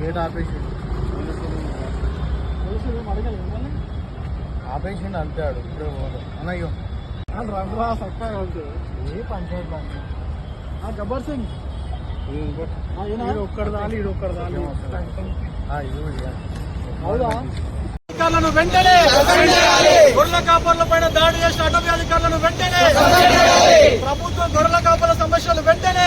Gate ఆపేసిండు. అంతే ఆడు ఇప్పుడే పోదు. అన్నయ్యో రంగురా ఉంటుంది ఏ పంచాయతీ. గబ్బర్ సింగ్. అధికారులను వెంటనే గొర్రెల కాపర్ల పైన దాడి చేసిన అటవీ అధికారులను వెంటనే ప్రభుత్వం గొర్రెల కాపర్ల సమస్యలు వెంటనే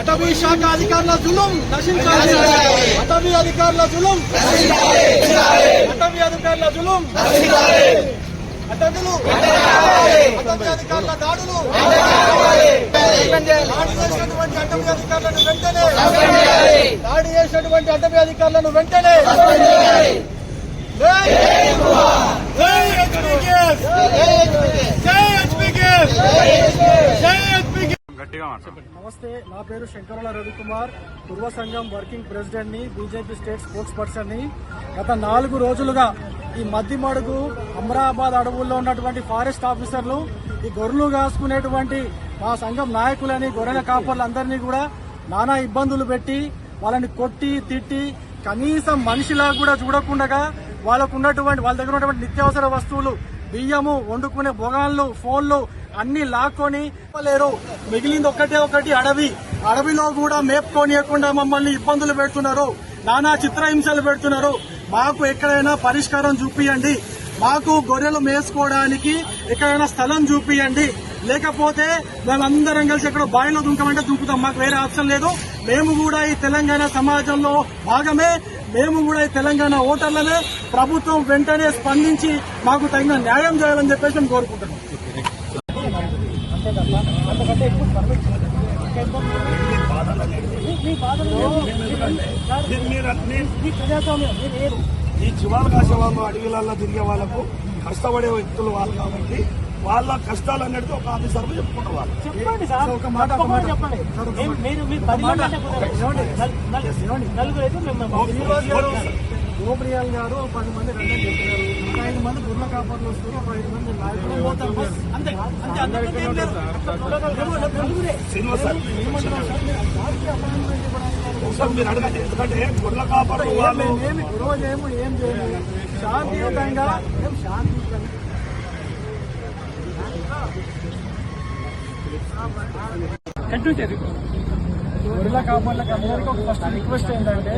అటవీ శాఖ అధికారుల జులుం నశించాలి. అటవీ అధికారుల జులుం అటవీ అధికారుల జులుం అటవీలు అటవీ అధికారుల దాడులు దాడి చేసినటువంటి అటవీ అధికారులను వెంటనే దాడి చేసినటువంటి అటవీ అధికారులను వెంటనే జై HPKF! జై HPKF! జై గట్టిగా నమస్తే నా పేరు శంకరుల రవికుమార్. పూర్వ సంఘం వర్కింగ్ ప్రెసిడెంట్ని బీజేపీ స్టేట్ స్పోర్ట్స్ పర్సన్ని గత నాలుగు రోజులుగా ఈ మద్దిమడుగు అమరాబాద్ అడవుల్లో ఉన్నటువంటి ఫారెస్ట్ ఆఫీసర్లు ఈ గొర్రెలు కాసుకునేటువంటి మా సంఘం నాయకులని గొర్రెల కాపర్లందరినీ కూడా నానా ఇబ్బందులు పెట్టి వాళ్ళని కొట్టి తిట్టి కనీసం మనిషిలా కూడా చూడకుండా వాళ్ళకు ఉన్నటువంటి వాళ్ళ దగ్గర ఉన్నటువంటి నిత్యావసర వస్తువులు బియ్యము వండుకునే బొగాన్లు ఫోన్లు అన్ని లాక్కొని లేరు. మిగిలింది ఒకటే ఒకటి అడవి. అడవిలో కూడా మేపుకోనియకుండా మమ్మల్ని ఇబ్బందులు పెడుతున్నారు. నానా చిత్రహింసలు పెడుతున్నారు. మాకు ఎక్కడైనా పరిష్కారం చూపియండి. మాకు గొర్రెలు మేసుకోవడానికి ఎక్కడైనా స్థలం చూపియండి. లేకపోతే మేమందరం కలిసి ఎక్కడ బావిలో దుంకమంటే దుంకుతాం. మాకు వేరే ఆప్షన్ లేదు. మేము కూడా ఈ తెలంగాణ సమాజంలో భాగమే. మేము కూడా ఈ తెలంగాణ ఓటర్లనే ప్రభుత్వం వెంటనే స్పందించి మాకు తగిన న్యాయం చేయాలని చెప్పేసి మేము కోరుకుంటున్నాం. ఈ చివాలు కాసే వాళ్ళు అడవిలలో తిరిగే వాళ్ళకు కష్టపడే వ్యక్తులు వాళ్ళు కాబట్టి వాళ్ళ కష్టాలు అనేది ఒక ఆఫీసర్లు చెప్పుకుంటారు. వాళ్ళు చెప్పండి సార్. ఒక మాట ఒక మాట. చెప్పండి. మీరు మీరు పది మంది అంటే కుదరదు. నల్- నల్- నలుగురు అయితే మేము గోప్రియాల్ గారు ఒక పది మంది రండి చెప్పారు ఒక ఐదు మంది గుర్ల కాపర్లు వస్తారు ఒక ఐదు మంది వాళ్ళు ఏమి ఏం చేయము శాంతియుతంగా మేము శాంతియుతంగా గొర్రెల కాపాడలకు అందరికీ ఒక ఫస్ట్ రిక్వెస్ట్ ఏంటంటే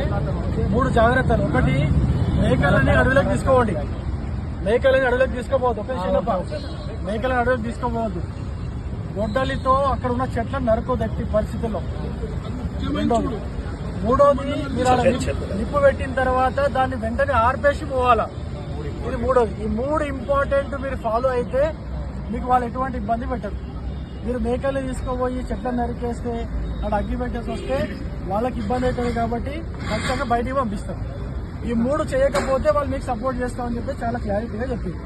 మూడు జాగ్రత్తలు. ఒకటి మేకలని అడవిలోకి తీసుకోవండి. మేకలని అడవిలోకి తీసుకోపోవద్దు. ఒక చిన్నప్ప మేకలని అడవిలోకి తీసుకోపోవద్దు. గొడ్డలితో అక్కడ ఉన్న చెట్లను నరకొద్దు ఎట్టి పరిస్థితుల్లో. రెండోది మూడోది మీరు నిప్పు పెట్టిన తర్వాత దాన్ని వెంటనే ఆర్పేసి పోవాలా? ఇది మూడోది. ఈ మూడు ఇంపార్టెంట్ మీరు ఫాలో అయితే మీకు వాళ్ళు ఎటువంటి ఇబ్బంది పెట్టరు. మీరు మేకలు తీసుకోపోయి చెట్లను నరికేస్తే అక్కడ అగ్గి పెట్టేసి వస్తే వాళ్ళకి ఇబ్బంది అవుతుంది కాబట్టి ఖచ్చితంగా బయటికి పంపిస్తారు ఈ మూడు చేయకపోతే వాళ్ళు మీకు సపోర్ట్ చేస్తామని చెప్పి చాలా క్లారిటీగా చెప్పింది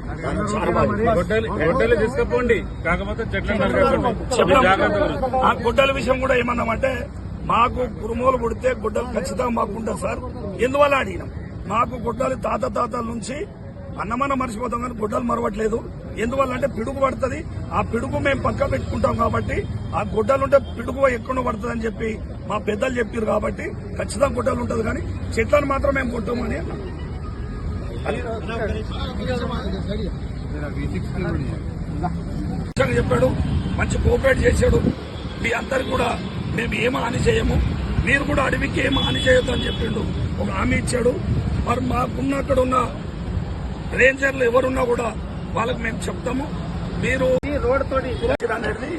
గొడ్డలు తీసుకుపోండి. కాకపోతే చెట్లను నరకకండి చెప్పినాం. జాగ్రత్తగా ఆ గుడ్డల విషయం కూడా ఏమన్నామంటే మాకు కురుమూలు పుడితే గుడ్డలు ఖచ్చితంగా మాకు ఉంటుంది సార్. ఎందువల్ల అడిగినాం? మాకు గుడ్డలు తాత తాతల నుంచి అన్నమన్న మర్చిపోతాం కానీ గుడ్డలు మరవట్లేదు. ఎందువల్ల అంటే పిడుగు పడుతుంది. ఆ పిడుగు మేము పక్క పెట్టుకుంటాం కాబట్టి ఆ గుడ్డలుంటే పిడుగు ఎక్కడో పడుతుంది అని చెప్పి మా పెద్దలు చెప్పారు కాబట్టి ఖచ్చితంగా గుడ్డలు ఉంటుంది కానీ చెట్లను మాత్రం మేము కొట్టామని చెప్పాడు. మంచి కోఆపరేట్ చేశాడు. మీ అందరికి కూడా మేము ఏం హాని చేయము. మీరు కూడా అడవికి ఏం హాని చేయొద్దు అని చెప్పిండు. ఒక హామీ ఇచ్చాడు. మరి మాకున్న అక్కడ ఉన్న రేంజర్లు ఎవరున్నా కూడా వాళ్ళకి మేము చెప్తాము. మీరు రోడ్ తోటి అనేది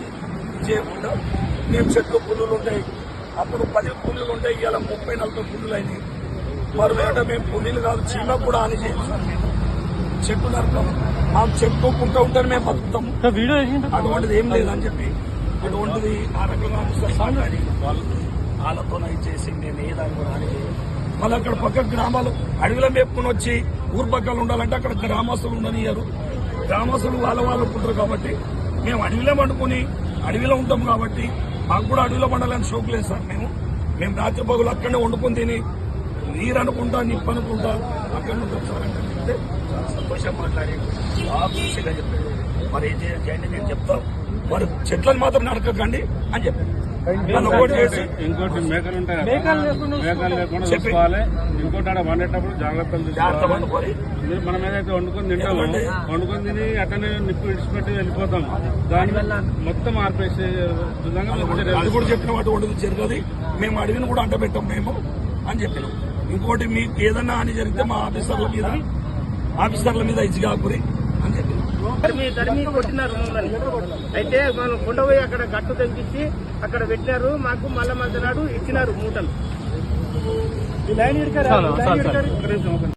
చేయకుండా మేము చెట్లు పుల్లులు ఉంటాయి. అప్పుడు పది పుల్లులు ఉంటాయి ఇలా ముప్పై నలభై పుల్లులు అయినాయి. మరి వేట మేము పుల్లీలు కాదు చీమకు కూడా మేము చెట్టు నరకం. మాకు చెప్పుకుంటూ ఉంటే మేము బతుకుతాము. అటువంటిది ఏం లేదని చెప్పి అటువంటిది ఆ రకంగా వాళ్ళతో చేసి మేము ఏ దాన్ని కూడా చేయం. మళ్ళీ అక్కడ పక్క గ్రామాలు అడవిలో మేపుకుని వచ్చి ఊరు పక్కన ఉండాలంటే అక్కడ గ్రామస్తులు ఉండనియరు గ్రామస్తులు వాళ్ళ వాళ్ళు ఉంటారు కాబట్టి మేము అడవిలో పండుకొని అడవిలో ఉంటాం కాబట్టి మాకు కూడా అడవిలో పండాలని షోక్ లేదు సార్ మేము. మేము రాత్రి పగులు అక్కడనే వండుకొని తిని నీరు అనుకుంటా నిప్పు అనుకుంటా అక్కడ ఉంటాం సార్. అంటే సంతోషం మాట్లాడి బాగా మరి ఏం చేయాలి నేను చెప్తాను మరి చెట్లను మాత్రం నడకకండి అని చెప్పాను ఇంకోటి మేకలు ఉంటాయి మేకలు లేకుండా. చూసుకోవాలి. ఇంకోటి ఆడ వండేటప్పుడు జాగ్రత్తలు జాగ్రత్త తీసుకోవాలి. మనం ఏదైతే వండుకొని తింటామో? వండుకొని తిని అట్టనే నిప్పు విడిచిపెట్టి వెళ్ళిపోతాం దాని మొత్తం ఆర్పేసే విధంగా అది కూడా చెప్పిన వాటి వండుకు జరగదు మేము అడిగిన కూడా అంట పెట్టాం మేము అని చెప్పినాం. ఇంకోటి మీకు ఏదన్నా హాని జరిగితే మా ఆఫీసర్ల మీద ఆఫీసర్ల మీద ఇచ్చి కాకురి అని తరిమి తరిమి కొట్టినారు మమ్మల్ని. అయితే మనం కొండపోయి అక్కడ గట్టు తెంపించి అక్కడ పెట్టినారు మాకు మళ్ళా మధ్య నాడు ఇచ్చినారు మూటలు. ఈ లైన్ ఇడకారు